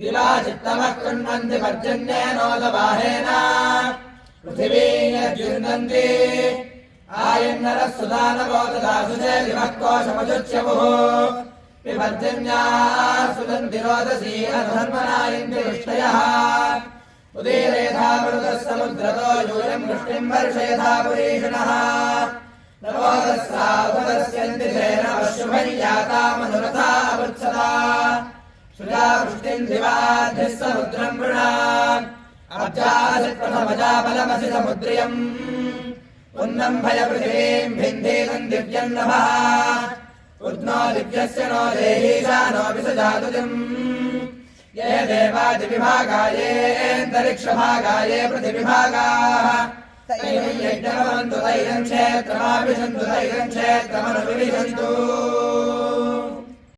दिवाचित्तमः कृण्वन्ति पर्जन्येनोदवाहेन पृथिवी यद्युन्दन्ति आयन्नरः सुदानवो ददासु च दिवः कोशमजुच्यमुः विभर्जन्याः सुदन्ति रोदसी अधर्मनायन्ति वृष्टयः उदीरेधा मरुतः समुद्रतो यूयम् वृष्टिम् वर्षयथा पुरीषिणः नवोदस्सावदस्यन्ति तेन अशुभैयातामनुरथा वृत्सदा सुजा वृष्टिम् दिवाद्भिः समुद्रम् वृणा अर्जासि प्रथमजा बलमसि समुद्रियम् उन्नम् भय पृथिवीम् भिन्धीनम् दिव्यम् नभः उद्नो दिव्यस्य नो देहीशानोऽपि सजातुतिम् ये देवादिविभागायेऽन्तरिक्षभागाये पृथिविभागाः तैरम् यज्ञमन्तु तैरम् क्षेत्रमाभिषन्तु तैरम् क्षेत्रमनुविशन्तु